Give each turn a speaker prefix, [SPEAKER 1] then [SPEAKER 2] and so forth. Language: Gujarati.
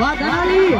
[SPEAKER 1] વધારી